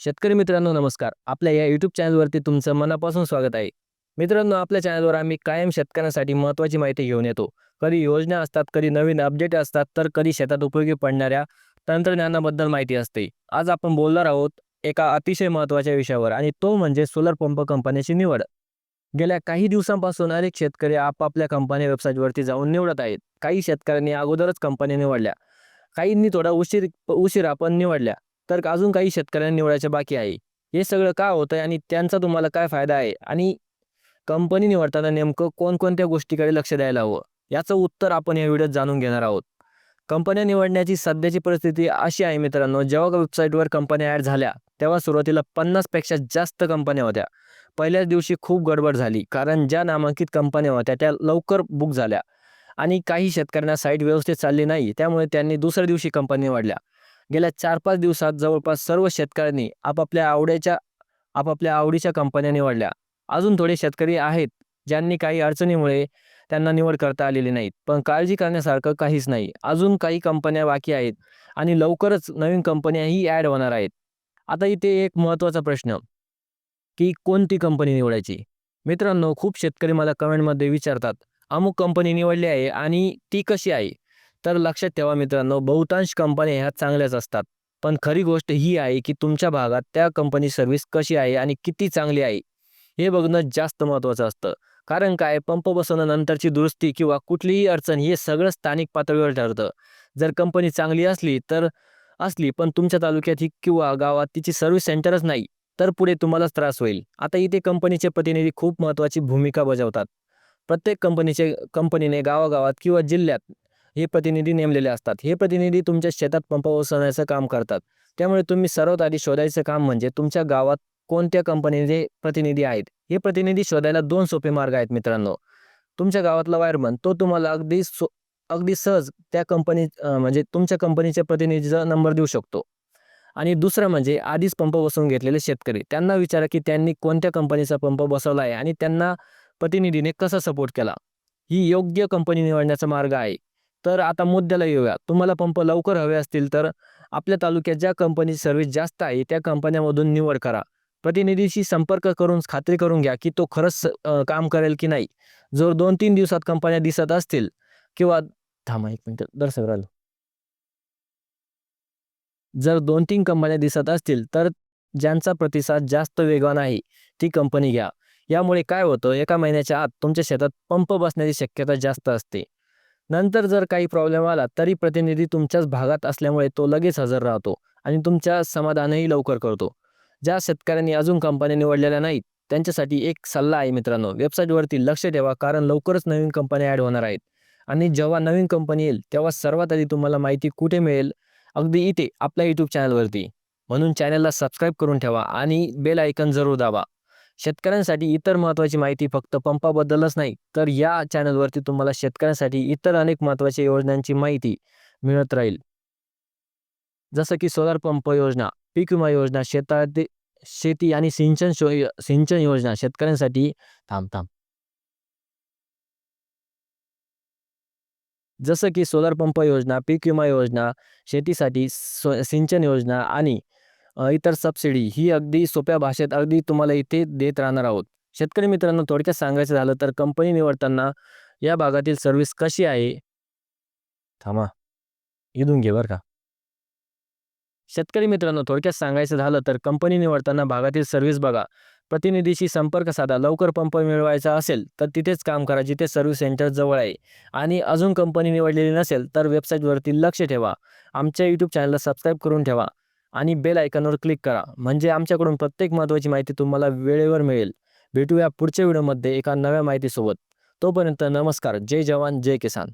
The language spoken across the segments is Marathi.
शेतकरी मित्रांनो नमस्कार. आपल्या या यूट्यूब चॅनलवरती तुमचं मनापासून स्वागत आहे. मित्रांनो आपल्या चॅनलवर आम्ही कायम शेतकऱ्यांसाठी महत्त्वाची माहिती घेऊन येतो. कधी योजना असतात कधी नवीन अपडेट असतात तर कधी शेतात उपयोगी पडणाऱ्या तंत्रज्ञानाबद्दल माहिती असते. आज आपण बोलणार आहोत एका अतिशय महत्त्वाच्या विषयावर आणि तो म्हणजे सोलर पंप कंपन्याची निवड. गेल्या काही दिवसांपासून अनेक शेतकरी आपापल्या कंपनी वेबसाईटवरती जाऊन निवडत आहेत. काही शेतकऱ्यांनी अगोदरच कंपन्या निवडल्या. काहींनी थोडा उशीर उशिरा पण निवडल्या. तर अजून काही शेतकऱ्यांना निवडायचे बाकी आहे. हे सगळं का होतं आहे आणि त्यांचा तुम्हाला काय फायदा आहे? आणि कंपनी निवडताना नेमकं कोणकोणत्या गोष्टीकडे लक्ष द्यायला हवं? याचं उत्तर आपण या व्हिडिओत जाणून घेणार आहोत. कंपन्या निवडण्याची सध्याची परिस्थिती अशी आहे मित्रांनो जेव्हा वेबसाईटवर कंपन्या ॲड झाल्या तेव्हा सुरुवातीला पन्नासपेक्षा जास्त कंपन्या होत्या. पहिल्याच दिवशी खूप गडबड झाली कारण ज्या नामांकित कंपन्या होत्या त्या लवकर बुक झाल्या. आणि काही शेतकऱ्यांना साईट व्यवस्थित चालली नाही त्यामुळे त्यांनी दुसऱ्या दिवशी कंपनी निवडल्या गेल्या चार पाच दिवसात जवळपास सर्व शेतकऱ्यांनी आपापल्या आवड्याच्या आपापल्या आवडीच्या कंपन्या निवडल्या. अजून थोडे शेतकरी आहेत ज्यांनी काही अडचणीमुळे त्यांना निवड करता आलेली नाहीत. पण काळजी करण्यासारखं काहीच नाही. अजून काही कंपन्या बाकी आहेत आणि लवकरच नवीन कंपन्याही ॲड होणार आहेत. आता इथे एक महत्त्वाचा प्रश्न की कोणती कंपनी निवडायची? मित्रांनो खूप शेतकरी मला कमेंटमध्ये विचारतात अमुक कंपनी निवडली आहे आणि ती कशी आहे? तर लक्षात ठेवा मित्रांनो बहुतांश कंपन्या ह्या चांगल्याच असतात. पण खरी गोष्ट ही आहे की तुमच्या भागात त्या कंपनी सर्व्हिस कशी आहे आणि किती चांगली आहे हे बघणं जास्त महत्त्वाचं असतं. कारण काय पंप बसवल्यानंतरची दुरुस्ती किंवा कुठलीही अडचण हे सगळं स्थानिक पातळीवर ठरतं. जर कंपनी चांगली असली तर असली पण तुमच्या तालुक्यात ही किंवा गावात तिची सर्व्हिस सेंटरच नाही तर पुढे तुम्हालाच त्रास होईल. आता इथे कंपनीचे प्रतिनिधी खूप महत्त्वाची भूमिका बजावतात. प्रत्येक कंपनीचे कंपनीने गावागावात किंवा जिल्ह्यात हे प्रतिनिधी नेमलेले असतात. हे प्रतिनिधी तुमच्या शेतात पंप बसवण्याचं काम करतात. त्यामुळे तुम्ही सर्वात आधी शोधायचं काम म्हणजे तुमच्या गावात कोणत्या कंपनीचे प्रतिनिधी आहेत? हे प्रतिनिधी शोधायला दोन सोपे मार्ग आहेत मित्रांनो. तुमच्या गावातला वायरमन तो तुम्हाला अगदी सो अगदी सहज त्या कंपनी म्हणजे तुमच्या कंपनीच्या प्रतिनिधीचा नंबर देऊ शकतो. आणि दुसरं म्हणजे आधीच पंप बसवून घेतलेले शेतकरी. त्यांना विचारा की त्यांनी कोणत्या कंपनीचा पंप बसवला आहे आणि त्यांना प्रतिनिधीने कसा सपोर्ट केला. ही योग्य कंपनी निवडण्याचा मार्ग आहे. तर आता मुद्द्याला येऊया. तुम्हाला पंप लवकर हवे असतील तर आपल्या तालुक्यात ज्या कंपनीची सर्व्हिस जास्त आहे त्या कंपन्यामधून निवड करा. प्रतिनिधीशी संपर्क करून खात्री करून घ्या की तो खरंच काम करेल की नाही. जर दोन तीन दिवसात कंपन्या दिसत असतील किंवा थांबा एक मिनिट दर्शक राहिलो. जर दोन तीन कंपन्या दिसत असतील तर ज्यांचा प्रतिसाद जास्त वेगवान आहे ती कंपनी घ्या. यामुळे काय होतं एका महिन्याच्या आत तुमच्या शेतात पंप बसण्याची शक्यता जास्त असते. नंतर जर काही प्रॉब्लेम आला तरी प्रतिनिधी तुमच्याच भागात असल्यामुळे तो लगेच हजर राहतो आणि तुमच्या समाधानही लवकर करतो. ज्या शेतकऱ्यांनी अजून कंपन्या निवडलेल्या नाहीत त्यांच्यासाठी एक सल्ला आहे मित्रांनो. वेबसाईटवरती लक्ष ठेवा कारण लवकरच नवीन कंपन्या ॲड होणार आहेत. आणि जेव्हा नवीन कंपनी येईल तेव्हा सर्वात आधी तुम्हाला माहिती कुठे मिळेल? अगदी इथे आपल्या यूट्यूब चॅनलवरती म्हणून चॅनलला सबस्क्राईब करून ठेवा आणि बेल आयकन जरूर दाबा. शेतकऱ्यांसाठी इतर महत्त्वाची माहिती फक्त पंपाबद्दलच नाही तर या चॅनलवरती तुम्हाला शेतकऱ्यांसाठी इतर अनेक महत्त्वाच्या योजनांची माहिती मिळत राहील. जसं की सोलार पंप योजना पीक विमा योजना शेतातील शेती आणि सिंचन शो सिंचन योजना शेतकऱ्यांसाठी थांब थांब. जसं की सोलार पंप योजना पीक विमा योजना शेतीसाठी सिंचन योजना आणि इतर सबसिडी ही अगदी सोप्या भाषेत अगदी तुम्हाला इथे देत राहणार आहोत. शेतकरी मित्रांनो थोडक्यात सांगायचं झालं तर कंपनी निवडताना या भागातील सर्व्हिस कशी आहे? थांबा. इथून घे बरं का. शेतकरी मित्रांनो थोडक्यात सांगायचं झालं तर कंपनी निवडताना भागातील सर्व्हिस बघा. प्रतिनिधीशी संपर्क साधा. लवकर पंप मिळवायचा असेल तर तिथेच काम करा जिथे सर्व्हिस सेंटर जवळ आहे. आणि अजून कंपनी निवडलेली नसेल तर वेबसाईटवरती लक्ष ठेवा. आमच्या यूट्यूब चॅनलला सबस्क्राईब करून ठेवा. आणि बेल आयकॉनवर क्लिक करा. म्हणजे आमच्याकडून प्रत्येक महत्त्वाची माहिती तुम्हाला वेळेवर मिळेल. भेटूया पुढच्या व्हिडिओमध्ये एका नव्या माहितीसोबत. तोपर्यंत नमस्कार. जय जवान जय किसान.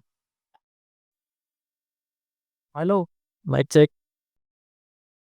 Hello mike check